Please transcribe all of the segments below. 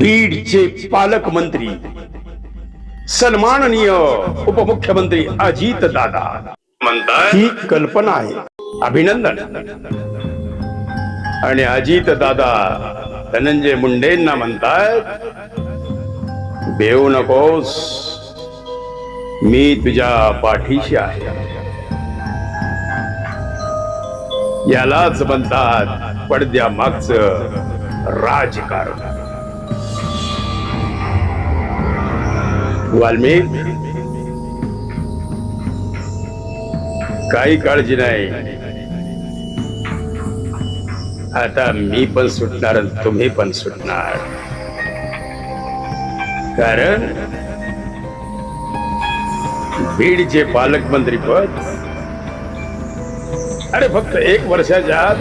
बीडचे पालकमंत्री सन्माननीय उपमुख्यमंत्री अजित दादा. म्हणतात ही कल्पना आहे. अभिनंदन. आणि अजित दादा धनंजय मुंडेंना म्हणतात भेऊ नकोस. मी तुझ्या पाठीशी आहे. यालाच म्हणतात पडद्या मागचं राजकारण. वाल्मिक? काही काळजी नाही. आता मी पण सुटणार तुम्ही पण सुटणार. कारण बीडचे पालकमंत्री पद अरे फक्त एक वर्षाच्या आत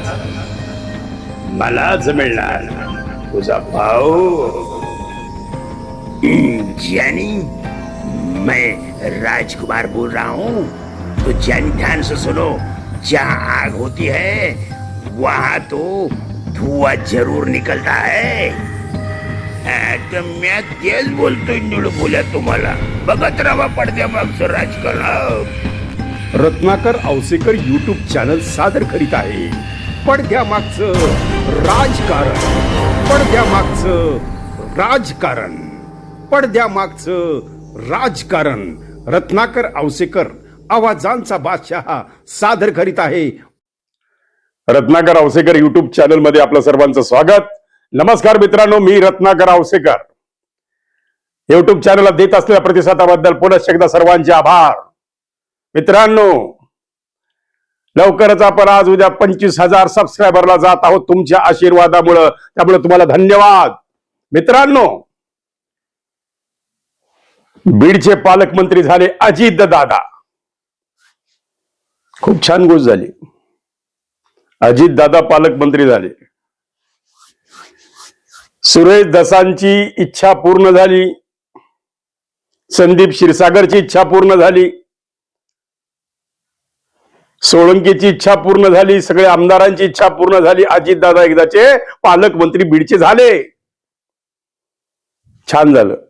मलाच मिळणार तुझा भाऊ मैं राजकुमार बोल रहा हूँ। तो जन ध्यान से सुनो जहाँ आग होती है वहाँ तो धुआं जरूर निकलता है। तर म्या तेच बोलतोय निळ बोल्या तुम्हाला बघत राहा पडद्या मागचं राजकारण रत्नाकर औसेकर युट्यूब चॅनल सादर करीत आहे। पडद्या मागचं राजकारण। पडद्या मागचं राजकारण। पडद्या मागचं राजकारण. रत्नाकर औसेकर आवाजांचा बादशाह सादर करीत आहे. रत्नाकर औसेकर युट्यूब चॅनलमध्ये आपलं सर्वांचं स्वागत. नमस्कार मित्रांनो मी रत्नाकर औसेकर युट्यूब चॅनलला देत असलेल्या प्रतिसादाबद्दल पुनश्च एकदा सर्वांचे आभार. मित्रांनो लवकरच आपण आज उद्या पंचवीस हजार सबस्क्रायबरला जात आहोत तुमच्या आशीर्वादामुळं. त्यामुळे तुम्हाला धन्यवाद. मित्रांनो बीडचे पालकमंत्री झाले अजित दादा. खूप छान गोष्ट झाली. अजित दादा पालकमंत्री झाले. सुरेश दसांची इच्छा पूर्ण झाली. संदीप क्षीरसागरची इच्छा पूर्ण झाली. सोळंकीची इच्छा पूर्ण झाली. सगळ्या आमदारांची इच्छा पूर्ण झाली. अजितदादा एकदाचे पालकमंत्री बीडचे झाले. छान झालं.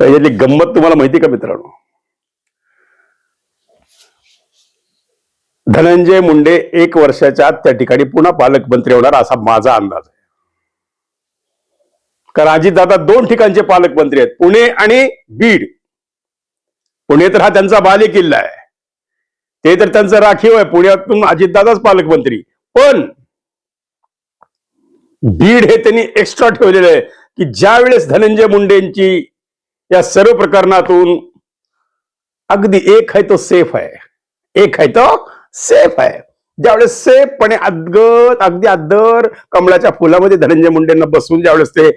त्याच्यातली गंमत तुम्हाला माहिती का मित्रांनो? धनंजय मुंडे एक वर्षाच्या आत त्या ठिकाणी पुन्हा पालकमंत्री होणार असा माझा अंदाज आहे. कारण अजितदादा दोन ठिकाणचे पालकमंत्री आहेत पुणे आणि बीड. पुणे तर हा त्यांचा बाले किल्ला आहे. ते तर त्यांचं राखीव आहे पुण्यातून अजितदादाच पालकमंत्री. पण बीड हे त्यांनी एक्स्ट्रा ठेवलेलं आहे की ज्या वेळेस धनंजय मुंडेंची या सर्व प्रकरणातून अगदी एक आहे तो सेफ आहे. एक आहे तो सेफ आहे. ज्यावेळेस सेफपणे अद्गत अगदी अद्दर कमळाच्या फुलामध्ये धनंजय मुंडेंना बसून ज्यावेळेस ते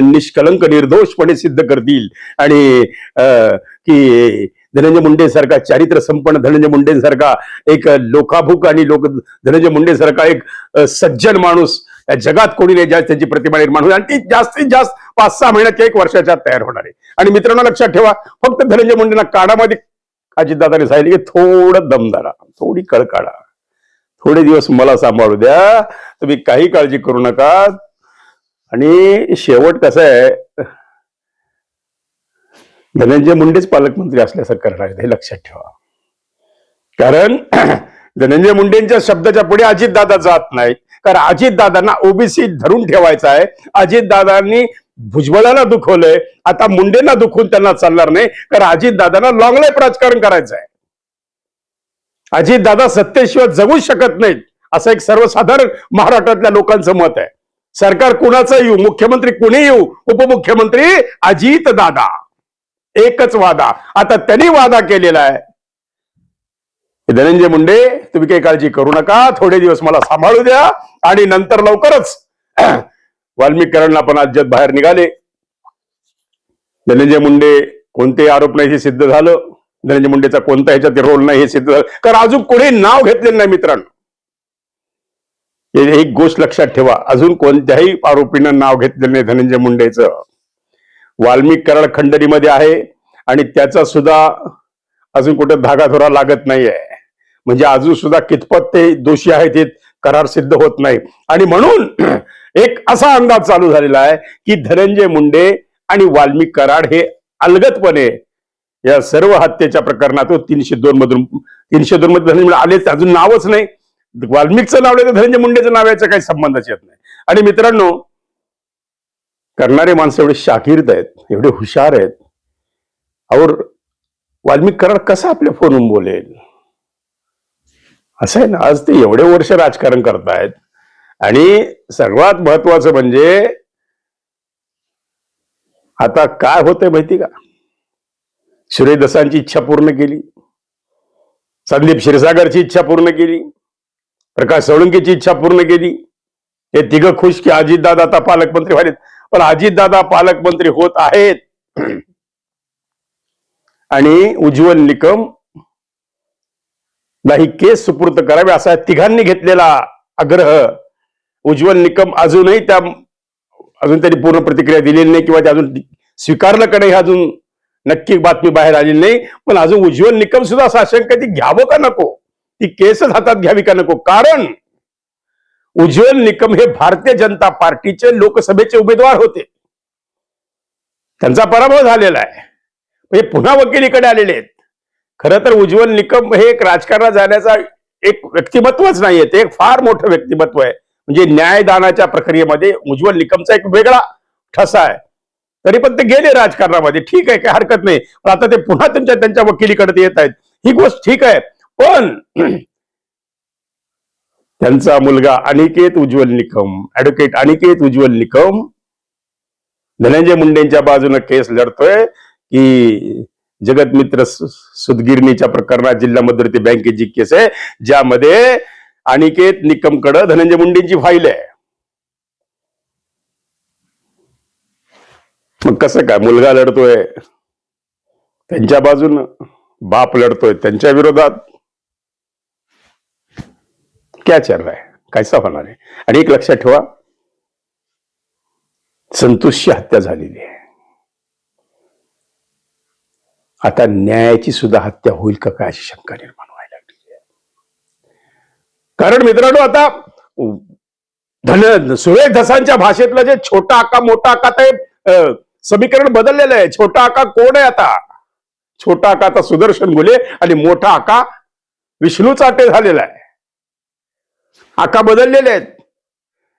निष्कलंक निर्दोषपणे सिद्ध करतील आणि अं, की धनंजय मुंडेसारखा चारित्र चारित्र्य संपन्न धनंजय मुंडेंसारखा एक लोकाभूक आणि लोक धनंजय मुंडेसारखा एक सज्जन माणूस या जगात कोणी नाही ज्या त्यांची प्रतिमा निर्माण होईल. आणि ती जास्तीत जास्त पाच सहा महिन्यात एक वर्षाच्या तयार होणार आहे. आणि मित्रांनो लक्षात ठेवा फक्त धनंजय मुंडेंना काढामध्ये अजितदादाने सांगितले की थोडं दमदारा थोडी कळ काढा थोडे दिवस मला सांभाळू द्या तुम्ही काही काळजी करू नका. आणि शेवट कसं आहे धनंजय मुंडेच पालकमंत्री असल्यासारखं करणार आहेत हे लक्षात ठेवा. कारण धनंजय मुंडेंच्या शब्दाच्या पुढे अजितदादा जात नाही. कारण अजितदादांना ओबीसी धरून ठेवायचा आहे. अजितदादांनी भुजबळाला दुखवलंय आता मुंडेंना दुखून त्यांना चालणार नाही कारण अजितदादांना दादांना लाईफ राजकारण करायचं आहे. अजितदादा सत्तेशिवाय जगू शकत नाहीत असं एक सर्वसाधारण महाराष्ट्रातल्या लोकांचं मत आहे. सरकार कुणाचं येऊ? मुख्यमंत्री कुणी येऊ? उपमुख्यमंत्री अजित दादा. एकच वादा. आता त्यांनी वादा केलेला आहे. धनंजय मुंडे तुम्ही काही काळजी करू नका थोडे दिवस मला सांभाळू द्या आणि नंतर लवकरच वाल्मिकरणला पण राज्यात बाहेर निघाले. धनंजय मुंडे कोणते आरोप नाही हे सिद्ध झालं. धनंजय मुंडेचा कोणता ह्याच्यात रोल नाही हे सिद्ध झालं. कारण अजून कोणी नाव घेतलेलं नाही मित्रांनो. एक गोष्ट लक्षात ठेवा. अजून कोणत्याही आरोपीनं नाव घेतलेलं नाही धनंजय मुंडेचं. वाल्मिक कराड खंडणीमध्ये आहे आणि त्याचा सुद्धा अजून कुठे धागाधोरा लागत नाहीये. म्हणजे अजून सुद्धा कितपत ते दोषी आहेत हे करार सिद्ध होत नाही. आणि म्हणून एक असा अंदाज चालू झालेला आहे की धनंजय मुंडे आणि वाल्मिक कराड हे अलगतपणे या सर्व हत्येच्या प्रकरणातून तीनशे दोन मधून तीनशे दोन मध्ये धनंजय मुंडे आलेच अजून नावच नाही. वाल्मिकचं नाव नाही तर धनंजय मुंडेचं नाव याचा काही संबंधच येत नाही. आणि मित्रांनो करणारे माणसं एवढे शाकिर्द आहेत एवढे हुशार आहेत. और वाल्मिक कराड कसा आपल्या फोनवरून बोलेल? असं आहे ना आज ते एवढे वर्ष राजकारण करतायत. आणि सर्वात महत्वाचं म्हणजे आता काय होतंय माहिती का? सूर्यदसांची इच्छा पूर्ण केली. संदीप क्षीरसागरची इच्छा पूर्ण केली. प्रकाश सोळंकीची इच्छा पूर्ण केली. हे तिघं खुश की अजितदादा आता पालकमंत्री व्हायलेत. पण अजितदादा पालकमंत्री होत आहेत. आणि उज्ज्वल निकम नाही केस सुपूर्त करावे असा तिघांनी घेतलेला आग्रह उज्ज्वल निकम अजूनही त्या अजून त्यांनी पूर्ण प्रतिक्रिया दिलेली नाही किंवा ते अजून स्वीकारलं का नाही हे अजून नक्की बातमी बाहेर आलेली नाही. पण अजून उज्ज्वल निकम सुद्धा असं आशंका ती घ्यावं का नको? ती केसच हातात घ्यावी का नको? कारण उज्ज्वल निकम हे भारतीय जनता पार्टीचे लोकसभेचे उमेदवार होते. त्यांचा पराभव झालेला आहे. म्हणजे पुन्हा वकिलीकडे आलेले आहेत. खरं तर उज्ज्वल निकम हे एक राजकारणात जाण्याचा एक व्यक्तिमत्वच नाहीये. ते एक फार मोठं व्यक्तिमत्व आहे. म्हणजे न्यायदानाच्या प्रक्रियेमध्ये उज्ज्वल निकमचा एक वेगळा ठसा आहे. तरी पण ते गेले राजकारणामध्ये. ठीक आहे काही हरकत नाही. पण आता ते पुन्हा त्यांच्या त्यांच्या वकिलीकडे येत आहेत. ही गोष्ट ठीक आहे. पण त्यांचा मुलगा अनिकेत उज्ज्वल निकम ऍडव्होकेट अनिकेत उज्ज्वल निकम धनंजय मुंडेंच्या बाजूने केस लढतोय की जगतमित्र मित्र सुदगिरणीच्या प्रकरणात जिल्हा मध्यवर्ती बँकेची केस आहे ज्यामध्ये अनिकेत निकमकडं धनंजय मुंडेंची फाईल आहे. मग कसं काय? मुलगा लढतोय. त्यांच्या बाजून बाप लढतोय. त्यांच्या विरोधात क्या चल रहा है? कैसा होणार आहे? आणि एक लक्षात ठेवा संतोषची हत्या झालेली आहे. आता न्यायाची सुद्धा हत्या होईल का काय अशी शंका निर्माण कारण मित्रांनो आता धन सुरेश धसांच्या भाषेतलं जे छोटा आका मोठा आका ते समीकरण बदललेलं आहे. छोटा आका कोण आहे आता? छोटा आका आता सुदर्शन गुले आणि मोठा आका विष्णू चाटे झालेला आहे. आका बदललेले आहेत.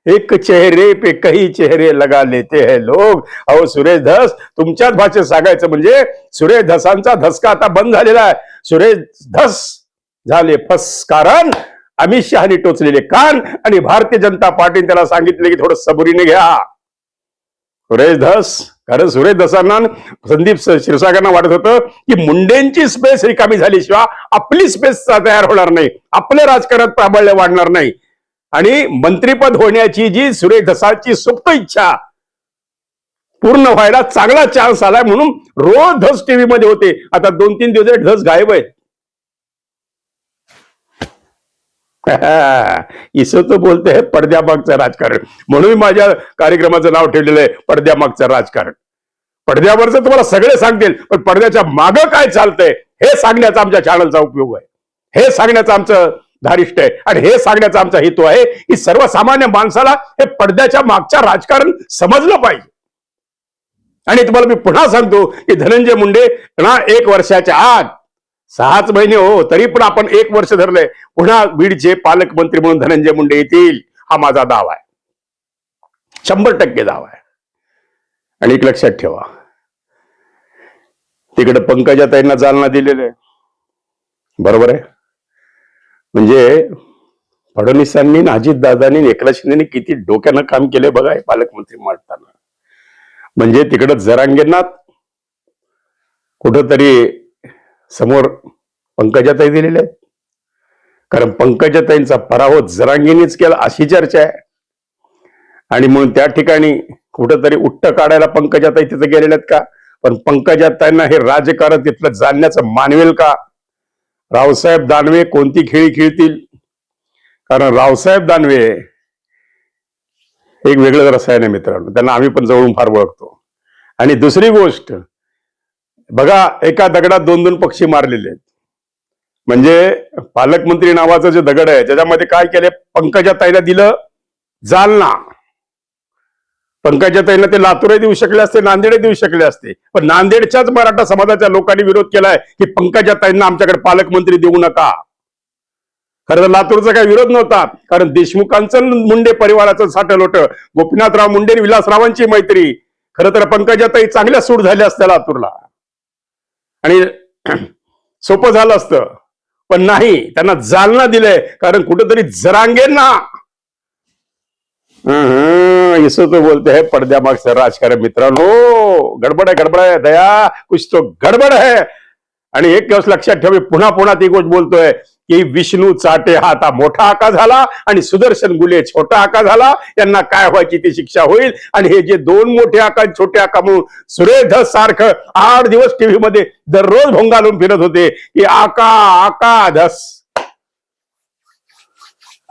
एक चेहरे पे काही चेहरे लगा लेते है लोग. अहो सुरेश धस तुमच्याच भाषेत सांगायचं म्हणजे सुरेश धसांचा धसका आता बंद झालेला आहे. सुरेश धस झाले फस कारण अमित शहानी टोचलेले कान आणि भारतीय जनता पार्टीने त्याला सांगितले की थोडं सबुरीने घ्या. सुरेश धस कारण सुरेश धसांना संदीप क्षीरसागरांना वाटत होतं की मुंडेंची स्पेस रिकामी झाल्याशिवाय आपली स्पेस तयार होणार नाही. आपल्या राजकारणात प्राबल्य वाढणार नाही. आणि मंत्रीपद होण्याची जी सुरेश धसाची सुप्त इच्छा पूर्ण व्हायला चांगला चान्स आलाय म्हणून रोज धस टीव्ही मध्ये होते. आता दोन तीन दिवस धस गायब आहेत. इसं तर बोलते पडद्यामागचं राजकारण. म्हणून मी माझ्या कार्यक्रमाचं नाव ठेवलेलं आहे पडद्यामागचं राजकारण. पडद्यावरचं तुम्हाला सगळे सांगतील पण पडद्याच्या मागं काय चालतंय हे सांगण्याचा आमच्या चॅनलचा उपयोग आहे. हे सांगण्याचं आमचं धारिष्ट आहे आणि हे सांगण्याचा आमचा हेतू आहे की सर्वसामान्य माणसाला हे पडद्याच्या मागच्या राजकारण समजलं पाहिजे. आणि तुम्हाला मी पुन्हा सांगतो की धनंजय मुंडे ना एक वर्षाच्या आत सहाच महिने हो तरी पण आपण एक वर्ष धरलंय. पुन्हा बीडचे पालकमंत्री म्हणून धनंजय मुंडे येतील हा माझा दावा आहे. शंभर टक्के दावा आहे. आणि एक लक्षात ठेवा. तिकडे पंकजाताईंना चालना दिलेलं आहे. बरोबर आहे? म्हणजे फडणवीसांनी अजित दादानी एकनाथ शिंदेनी किती डोक्यानं काम केले बघा हे पालकमंत्री मांडताना. म्हणजे तिकडं जरांगेंना कुठंतरी समोर पंकजाताई दिलेल्या आहेत. कारण पंकजाताईंचा पराभव जरांगीनीच केला अशी चर्चा आहे. आणि म्हणून त्या ठिकाणी कुठंतरी उट्ट काढायला पंकजाताई तिथं गेलेल्या आहेत का? पण पंकजाताईंना हे राजकारण तिथलं जाणण्याचं मानवेल का? रावसाहेब दानवे कोणती खेळी खेळतील? कारण रावसाहेब दानवे एक वेगळं रसायन आहे मित्रांनो. त्यांना आम्ही पण जवळून फार ओळखतो. आणि दुसरी गोष्ट बघा एका दगडात दोन दोन पक्षी मारलेले आहेत. म्हणजे पालकमंत्री नावाचं जे दगड आहे त्याच्यामध्ये काय केले पंकजा ताईला दिलं जालना. पंकजाताईंना ते लातूरही देऊ शकले असते नांदेडही देऊ शकले असते. पण नांदेडच्याच मराठा समाजाच्या लोकांनी विरोध केलाय की पंकजाताईंना आमच्याकडे पालकमंत्री देऊ नका. खरं तर लातूरचा काही विरोध नव्हता कारण देशमुखांचं मुंडे परिवाराचं साठं लोट गोपीनाथराव मुंडे आणि विलासरावांची मैत्री. खरं तर पंकजाताई चांगल्या सूट झाल्या असत्या लातूरला. आणि सोपं झालं असतं. पण नाही त्यांना जालना दिलंय कारण कुठेतरी जरांगेंना. हम्म, इसं तो बोलते है पडद्यामागचं राजकारण मित्रांनो. गडबड आहे गडबड आहे दया कुछ तो गडबड आहे आणि एक दिवस लक्षात ठेवा पुन्हा पुन्हा ती गोष्ट बोलतोय. की विष्णू चाटे हा आता मोठा आका झाला आणि सुदर्शन गुले छोटा आका झाला. यांना काय व्हायची ती शिक्षा होईल? आणि हे जे दोन मोठे आका छोटे आका म्हणून सुरेध सारखं आठ दिवस टीव्ही मध्ये दररोज भोंगालून फिरत होते की आका आका धस.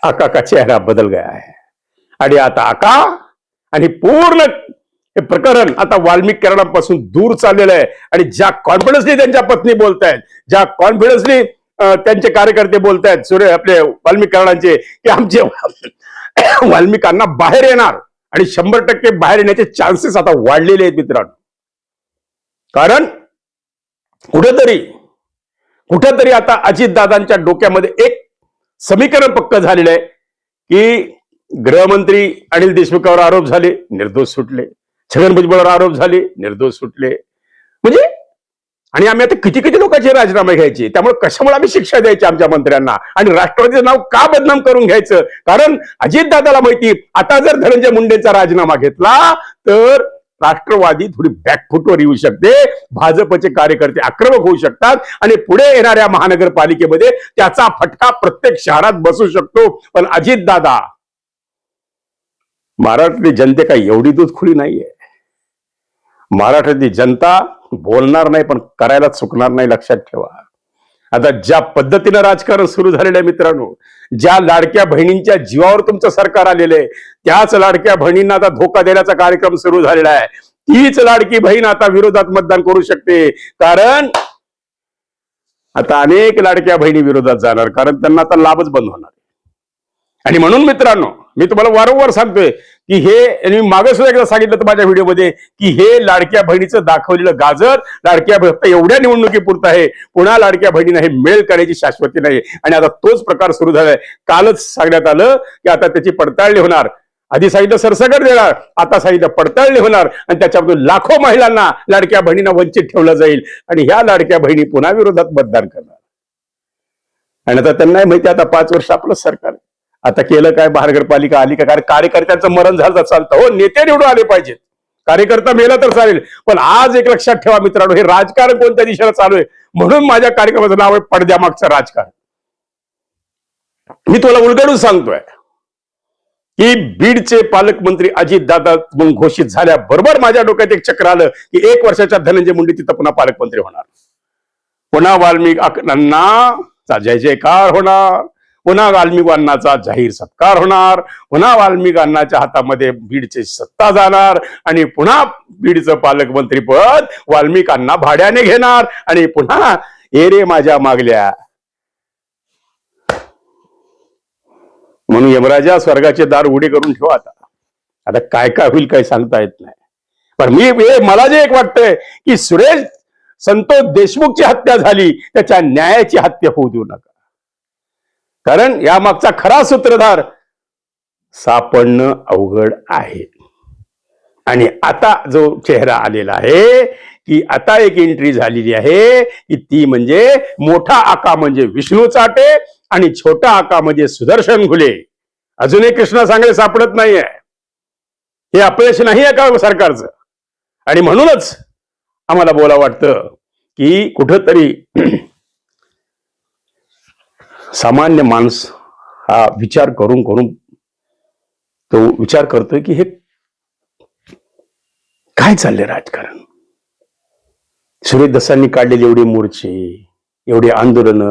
आका का चेहरा बदल गया है. आणि आता आका आणि पूर्ण हे प्रकरण आता वाल्मिकरणापासून दूर चाललेलं आहे. आणि ज्या कॉन्फिडन्सली त्यांच्या पत्नी बोलतायत ज्या कॉन्फिडन्सली त्यांचे कार्यकर्ते बोलतायत सूर्य आपले वाल्मिकरणांचे की आमचे वाल्मिकांना बाहेर येणार आणि शंभर टक्के बाहेर येण्याचे चान्सेस आता वाढलेले आहेत मित्रांनो. कारण कुठेतरी कुठेतरी आता अजितदादांच्या डोक्यामध्ये एक समीकरण पक्क झालेलं आहे की गृहमंत्री अनिल देशमुखावर आरोप झाले निर्दोष सुटले. छगन भुजबळावर आरोप झाले निर्दोष सुटले. आणि आम्ही आता किती किती लोकांचे राजीनामे घ्यायचे? त्यामुळे कशामुळे आम्ही शिक्षा द्यायची आमच्या मंत्र्यांना? आणि राष्ट्रवादीचं नाव का बदनाम करून घ्यायचं? कारण अजितदादाला माहिती आता जर धनंजय मुंडेचा राजीनामा घेतला तर राष्ट्रवादी थोडी बॅकफुटवर येऊ शकते भाजपचे कार्यकर्ते आक्रमक होऊ शकतात आणि पुढे येणाऱ्या महानगरपालिकेमध्ये त्याचा फटका प्रत्येक शहरात बसू शकतो. पण अजितदादा महाराष्ट्रातली जनते काही एवढी दूध खुली नाहीये. महाराष्ट्रातली जनता बोलणार नाही पण करायला चुकणार नाही लक्षात ठेवा. आता ज्या पद्धतीनं राजकारण सुरू झालेलं आहे मित्रांनो ज्या लाडक्या बहिणींच्या जीवावर तुमचं सरकार आलेलं आहे त्याच लाडक्या बहिणींना आता धोका देण्याचा कार्यक्रम सुरू झालेला आहे. तीच लाडकी बहीण आता विरोधात मतदान करू शकते. कारण आता अनेक लाडक्या बहिणी विरोधात जाणार कारण त्यांना आता लाभच बंद होणार आणि म्हणून मित्रांनो मी तुम्हाला वारंवार सांगतोय की हे मी मागे सुद्धा एकदा सांगितलं तर माझ्या व्हिडिओमध्ये की हे लाडक्या बहिणीचं दाखवलेलं गाजर लाडक्या फक्त एवढ्या निवडणुकीपुरतं आहे. पुन्हा लाडक्या बहिणीनं हे मेळ करण्याची शाश्वती नाही. आणि आता तोच प्रकार सुरू झालाय. कालच सांगण्यात आलं की आता त्याची पडताळणी होणार. आधी सांगितलं सरसकट देणार आता सांगितलं पडताळणी होणार. आणि त्याच्यामधून लाखो महिलांना लाडक्या बहिणींना वंचित ठेवलं जाईल. आणि ह्या लाडक्या बहिणी पुन्हा विरोधात मतदान करणार. आणि आता त्यांना माहिती आता पाच वर्ष आपलं सरकार आहे. आता केलं काय? महानगरपालिका आली का? कारण कार्यकर्त्यांचं मरण झालं तर चालतं. हो नेते निवडून आले पाहिजेत. कार्यकर्ता मेला तर चालेल. पण आज एक लक्षात ठेवा मित्रांनो हे राजकारण कोणत्या दिशेला चालू आहे? म्हणून माझ्या कार्यक्रमाचं नाव आहे पडद्यामागचं राजकारण. मी तुला उलगडून सांगतोय की बीडचे पालकमंत्री अजित दादा म्हणून घोषित झाल्याबरोबर माझ्या डोक्यात एक चक्र आलं की एक वर्षाच्या धनंजय मुंडे तिथं पुन्हा पालकमंत्री होणार. पुन्हा वाल्मिक अण्णांचा जय जयकार होणार. पुन्हा वाल्मिक अण्णाचा जाहीर सत्कार होणार. पुन्हा वाल्मिक अण्णाच्या हातामध्ये बीडची सत्ता जाणार. आणि पुन्हा बीडचं पालकमंत्रीपद वाल्मिकांना भाड्याने घेणार. आणि पुन्हा एरे माझ्या मागल्या. म्हणून यमराजा स्वर्गाचे दार उघडे करून ठेवा आता. आता काय काय होईल काही सांगता येत नाही. पण मी मला जे एक वाटतंय की सुरेश संतोष देशमुखची हत्या झाली त्याच्या न्यायाची हत्या होऊ देऊ नका. कारण या मागचा खरा सूत्रधार सापडणं अवघड आहे. आणि आता जो चेहरा आलेला आहे की आता एक एंट्री झालेली आहे की ती म्हणजे मोठा आका म्हणजे विष्णू चाटे आणि छोटा आका म्हणजे सुदर्शन घुले. अजूनही कृष्णा सांगले सापडत नाहीये. हे अपयश नाही आहे का सरकारचं? आणि म्हणूनच आम्हाला बोला वाटतं की कुठंतरी सामान्य माणूस हा विचार करून करून तो विचार करतोय की हे काय चाललंय राजकारण? सुरेश दसांनी एवढे मोर्चे एवढे आंदोलन.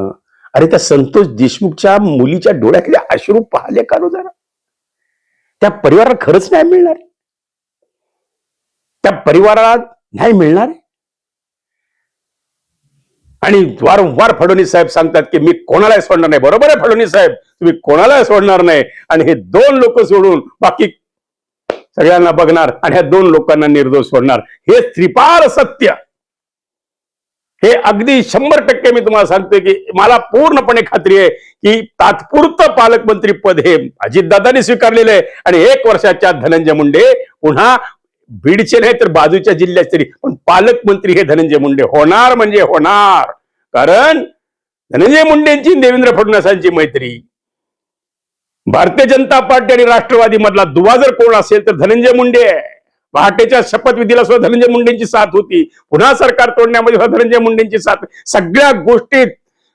अरे त्या संतोष देशमुखच्या मुलीच्या डोळ्यातले अश्रू पाहिले का रो जरा? त्या परिवाराला खरंच न्याय मिळणार? त्या परिवाराला न्याय मिळणार? आहे? आणि वारंवार फडणवीस साहेब सांगतात की मी कोणालाही सोडणार नाही. बरोबर आहे फडणवीस साहेब? तुम्ही कोणालाही सोडणार नाही. आणि हे दोन लोक सोडून बाकी सगळ्यांना बघणार आणि ह्या दोन लोकांना निर्दोष सोडणार. हे त्रिपार सत्य. हे अगदी शंभर टक्के मी तुम्हाला सांगतोय की मला पूर्णपणे खात्री आहे की तात्पुरतं पालकमंत्री पद हे अजितदादांनी स्वीकारलेलं आहे. आणि एक वर्षाच्या धनंजय मुंडे पुन्हा बीडचे नाही तर बाजूच्या जिल्ह्यात तरी. पण पालकमंत्री हे धनंजय मुंडे. होणार म्हणजे होणार. कारण धनंजय मुंडेंची देवेंद्र फडणवीसांची मैत्री. भारतीय जनता पार्टी आणि राष्ट्रवादी मधला दुवा जर कोण असेल तर धनंजय मुंडे आहे. पहाटेच्या शपथविधीला सुद्धा धनंजय मुंडेंची साथ होती. पुन्हा सरकार तोडण्यामध्ये सुद्धा धनंजय मुंडेंची साथ. सगळ्या गोष्टीत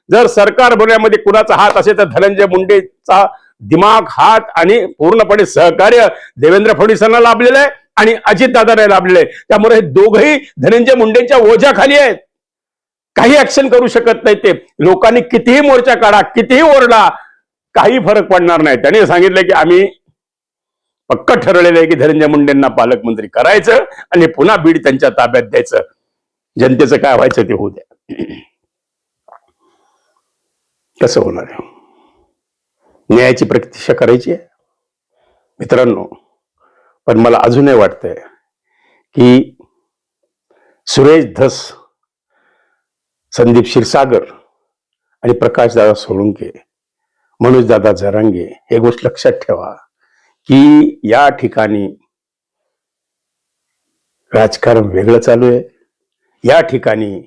जर सरकार बनवण्यामध्ये कुणाचा हात असेल तर धनंजय मुंडेचा दिमाग हात आणि पूर्णपणे सहकार्य देवेंद्र फडणवीसांना लाभलेलं आहे. आणि अजितदादांना लाभलेलं आहे त्यामुळे हे दोघही धनंजय मुंडेंच्या ओझ्याखाली आहेत. काही ऍक्शन करू शकत नाही ते. लोकांनी कितीही मोर्चा काढा कितीही ओरडा काही फरक पडणार नाही. त्याने सांगितलं की आम्ही पक्क ठरवलेलं आहे की धनंजय मुंडेंना पालकमंत्री करायचं आणि पुन्हा बीड त्यांच्या ताब्यात द्यायचं. जनतेचं काय व्हायचं ते होऊ द्या. कसं होणार आहे? न्यायाची प्रतीक्षा करायची आहे? मित्रांनो पण मला अजूनही वाटतंय की सुरेश धस संदीप क्षीरसागर आणि प्रकाशदादा सोळुंके मनोजदादा झरंगे हे गोष्ट लक्षात ठेवा की या ठिकाणी राजकारण वेगळं चालू आहे. या ठिकाणी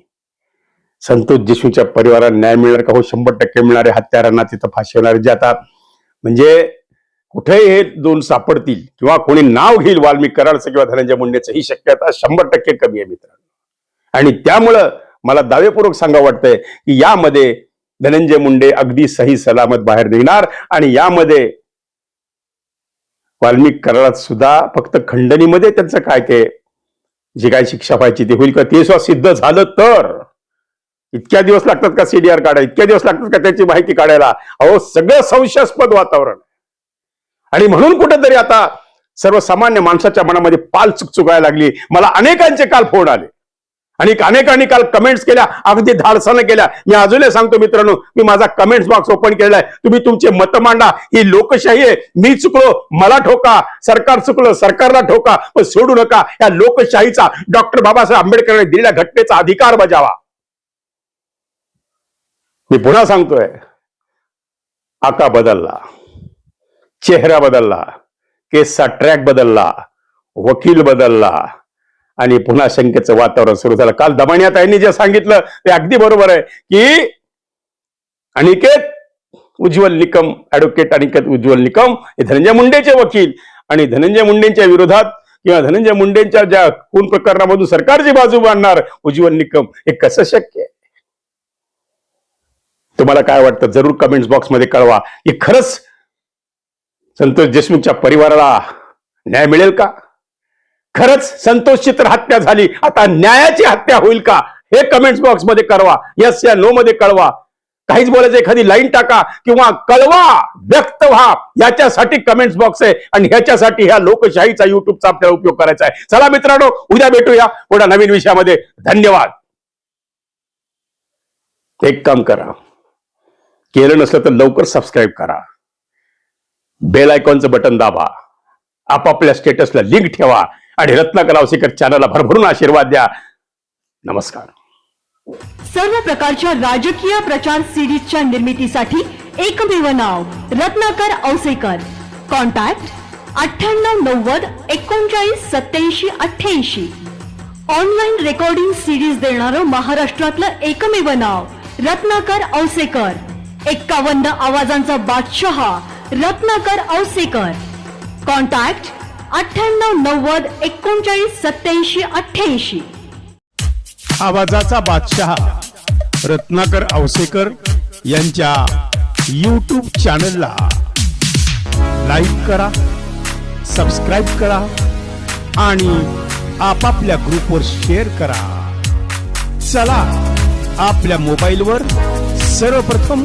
संतोष देशमुखच्या परिवाराला न्याय मिळणार का हो? शंभर टक्के मिळणारे हत्यारांना तिथं फाशी जातात. म्हणजे कुठेही हे दोन सापडतील किंवा कोणी नाव घेईल वाल्मिक कराडचं किंवा धनंजय मुंडेचं ही शक्यता शंभर टक्के कमी आहे मित्रांनो. आणि त्यामुळं मला दावेपूर्वक सांगा वाटतंय की यामध्ये धनंजय मुंडे अगदी सही सलामत बाहेर निघणार आणि यामध्ये वाल्मिक करारात सुद्धा फक्त खंडणीमध्ये त्यांचं काय ते जी काय शिक्षा व्हायची ते होईल का ते सुद्धा सिद्ध झालं तर इतक्या दिवस लागतात का सीडीआर काढायला? इतक्या दिवस लागतात का त्याची माहिती काढायला? अहो सगळं संशयास्पद वातावरण. आणि म्हणून कुठेतरी आता सर्वसामान्य माणसाच्या मनामध्ये पाल चुकचुकायला लागली. मला अनेकांचे काल फोन आले. आणि अनेकांनी काल कमेंट्स केल्या अगदी धाडसानं केल्या. मी अजूनही सांगतो मित्रांनो मी माझा कमेंट्स बॉक्स ओपन केलाय तुम्ही तुमचे मत मांडा. ही लोकशाही आहे. मी चुकलो मला ठोका. सरकार चुकलं सरकारला ठोका. पण सोडू नका. या लोकशाहीचा डॉक्टर बाबासाहेब आंबेडकरांनी दिलेल्या घटनेचा अधिकार बजावा. मी पुन्हा सांगतोय आका बदलला. चेहरा बदलला केसचा ट्रॅक बदलला वकील बदलला आणि पुन्हा शंकेचं वातावरण सुरू झालं. काल दमानिया यांनी जे सांगितलं ते अगदी बरोबर आहे की अनिकेत उज्ज्वल निकम ऍडव्होकेट अनिकेत उज्ज्वल निकम हे धनंजय मुंडेचे वकील आणि धनंजय मुंडेंच्या विरोधात किंवा धनंजय मुंडेंच्या ज्या खून प्रकरणामधून सरकारची बाजू मांडणार उज्ज्वल निकम हे कसं शक्य आहे? तुम्हाला काय वाटतं? जरूर कमेंट्स बॉक्समध्ये कळवा. की खरंच संतोष देशमुखच्या परिवाराला न्याय मिळेल का? खरंच संतोषची तर हत्या झाली. आता न्यायाची हत्या होईल का? हे कमेंट्स बॉक्समध्ये कळवा. यस या नो मध्ये कळवा. काहीच बोलायचं एखादी लाईन टाका किंवा कळवा व्यक्त व्हा. याच्यासाठी कमेंट्स बॉक्स आहे आणि ह्याच्यासाठी ह्या लोकशाहीचा युट्यूबचा आपल्याला उपयोग करायचा आहे. चला मित्रांनो उद्या भेटूया पुढ्या नवीन विषयामध्ये. धन्यवाद. एक काम करा. केलं नसलं तर लवकर सबस्क्राईब करा. बेल आयकॉनचं बटन दाबा. आपापल्या स्टेटसला लिंक ठेवा आणि रत्नाकर आवसेकर चॅनलला भरभरून आशीर्वाद द्या. नमस्कार. सर्व प्रकारच्या राजकीय प्रचार सिरीजच्या निर्मितीसाठी एकमेव नाव रत्नाकर औसेकर. कॉन्टॅक्ट अठ्ठ्याण्णव नव्वद एकोणचाळीस सत्याऐंशी अठ्ठ्याऐंशी. ऑनलाईन रेकॉर्डिंग सिरीज देणारं महाराष्ट्रातलं एकमेव नाव रत्नाकर औसेकर. एक्कावन्न आवाजांचा बादशहा रत्नाकर औसेकर. कॉन्टॅक्ट अठ्ठ्याण्णव नव्वद एकोणचाळीस सत्याऐंशी अठ्ठ्याऐंशी. आवाजाचा बादशहा रत्नाकर औसेकर यांच्या यूट्यूब चॅनलला लाईक करा सबस्क्राईब करा आणि आपापल्या ग्रुपवर शेअर करा. चला आपल्या मोबाईलवर सर्वप्रथम